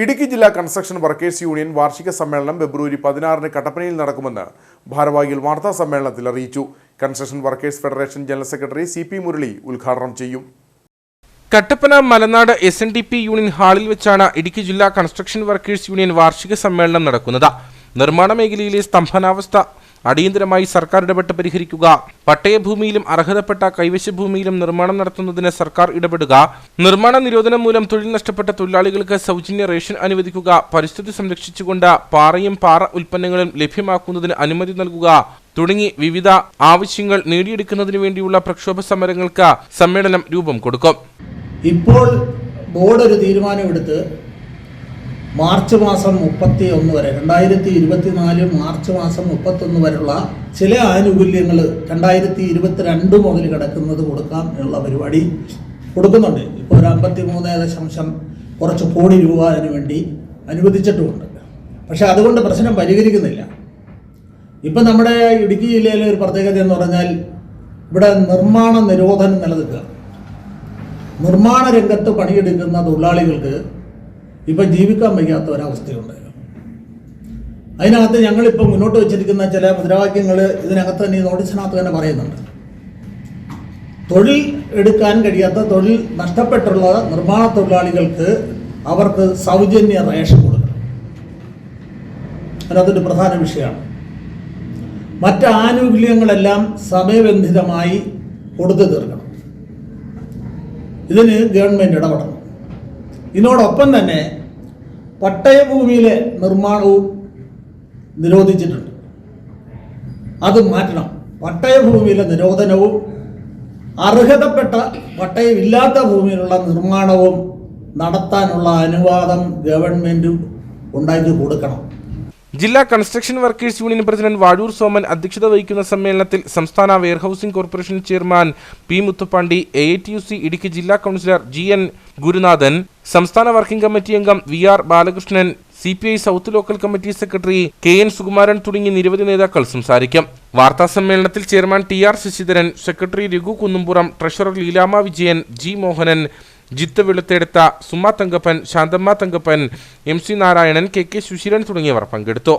ഇടുക്കി ജില്ലാ construction workers union വാർഷിക സമ്മേളനം ഫെബ്രുവരി പതിനാറിന് കട്ടപ്പനയിൽ നടക്കുമെന്ന് ഭാരവാഹികൾ വാർത്താ സമ്മേളനത്തിൽ അറിയിച്ചു. Construction workers federation general secretary C P Murali ഉദ്ഘാടനം ചെയ്യും. Kattappana Malanad S N D P union ഹാളിൽ വെച്ചാണ് ഇടുക്കി ജില്ലാ കൺസ്ട്രക്ഷൻ വർക്കേഴ്സ് യൂണിയൻ വാർഷിക സമ്മേളനം നടക്കുന്നത്. നിർമ്മാണ മേഖലയിലെ സ്തംഭനാവസ്ഥ അടിയന്തരമായി സർക്കാർ ഇടപെട്ട് പരിഹരിക്കുക. പട്ടയഭൂമിയിലും അർഹതപ്പെട്ട കൈവശ ഭൂമിയിലും നിർമ്മാണം നടത്തുന്നതിന് സർക്കാർ ഇടപെടുക. നിർമ്മാണ നിരോധനം മൂലം തൊഴിൽ നഷ്ടപ്പെട്ട തൊഴിലാളികൾക്ക് സൗജന്യ റേഷൻ അനുവദിക്കുക. പരിസ്ഥിതി സംരക്ഷിച്ചുകൊണ്ട് പാറയും പാറ ഉൽപ്പന്നങ്ങളും ലഭ്യമാക്കുന്നതിന് അനുമതി നൽകുക. തുടങ്ങി വിവിധ ആവശ്യങ്ങൾ നേടിയെടുക്കുന്നതിന് വേണ്ടിയുള്ള പ്രക്ഷോഭ സമരങ്ങൾക്ക് സമ്മേളനം രൂപം കൊടുക്കും. ഇപ്പോൾ ബോർഡ് ഒരു തീരുമാനമെടുത്ത് മാർച്ച് മാസം മുപ്പത്തി ഒന്ന് വരെ രണ്ടായിരത്തി ഇരുപത്തിനാല് മാർച്ച് മാസം മുപ്പത്തൊന്ന് വരെയുള്ള ചില ആനുകൂല്യങ്ങൾ രണ്ടായിരത്തി ഇരുപത്തിരണ്ട് മുതൽ കിടക്കുന്നത് കൊടുക്കാം എന്നുള്ള പരിപാടി കൊടുക്കുന്നുണ്ട്. ഇപ്പോൾ ഒരു അമ്പത്തി മൂന്ന് ദശാംശം കുറച്ച് കോടി രൂപ അതിനു വേണ്ടി അനുവദിച്ചിട്ടുമുണ്ട്. പക്ഷെ അതുകൊണ്ട് പ്രശ്നം പരിഹരിക്കുന്നില്ല. ഇപ്പം നമ്മുടെ ഇടുക്കി ജില്ലയിലെ ഒരു പ്രത്യേകത എന്ന് പറഞ്ഞാൽ ഇവിടെ നിർമ്മാണ നിരോധനം നിലനിൽക്കുക. നിർമ്മാണ രംഗത്ത് പണിയെടുക്കുന്ന തൊഴിലാളികൾക്ക് ഇപ്പം ജീവിക്കാൻ വയ്യാത്ത ഒരവസ്ഥയുണ്ട്. അതിനകത്ത് ഞങ്ങളിപ്പോൾ മുന്നോട്ട് വെച്ചിരിക്കുന്ന ചില മുദ്രാവാക്യങ്ങൾ ഇതിനകത്ത് തന്നെ ഈ നോട്ടീസിനകത്ത് തന്നെ പറയുന്നുണ്ട്. തൊഴിൽ എടുക്കാൻ കഴിയാത്ത തൊഴിൽ നഷ്ടപ്പെട്ടുള്ള നിർമ്മാണ തൊഴിലാളികൾക്ക് അവർക്ക് സൗജന്യ റേഷൻ കൊടുക്കണം. അതിനകത്തൊരു പ്രധാന വിഷയമാണ്. മറ്റ് ആനുകൂല്യങ്ങളെല്ലാം സമയബന്ധിതമായി കൊടുത്തു തീർക്കണം. ഇതിന് ഗവൺമെന്റ് ഇടപെടണം. ഇതിനോടൊപ്പം തന്നെ പട്ടയഭൂമിയിലെ നിർമ്മാണവും നിരോധിച്ചിട്ടുണ്ട്. അത് മാറ്റണം. പട്ടയഭൂമിയിലെ നിരോധനവും അർഹതപ്പെട്ട പട്ടയമില്ലാത്ത ഭൂമിയിലുള്ള നിർമ്മാണവും നടത്താനുള്ള അനുവാദം ഗവൺമെന്റും ഉണ്ടാക്കി കൊടുക്കണം. ജില്ലാ construction workers union president Vazhoor Soman അധ്യക്ഷത വഹിക്കുന്ന സമ്മേളനത്തിൽ സംസ്ഥാന warehousing corporation chairman P Muthupandi A T U C Idukki ജില്ലാ കൗൺസിലർ ജി എൻ ഗുരുനാഥൻ സംസ്ഥാന വർക്കിംഗ് കമ്മിറ്റി അംഗം V R Balakrishnan C P I south local committee secretary K N Sukumaran തുടങ്ങി നിരവധി നേതാക്കൾ സംസാരിക്കും. വാർത്താ സമ്മേളനത്തിൽ chairman T R Sasidharan secretary Raghu Kunnumpuram treasurer Leelama Vijayan G Mohanan Jith വെളുത്തെടുത്ത Suma Thankappan Santhamma Thankappan M C Narayanan K K Susheelan തുടങ്ങിയവർ പങ്കെടുത്തു.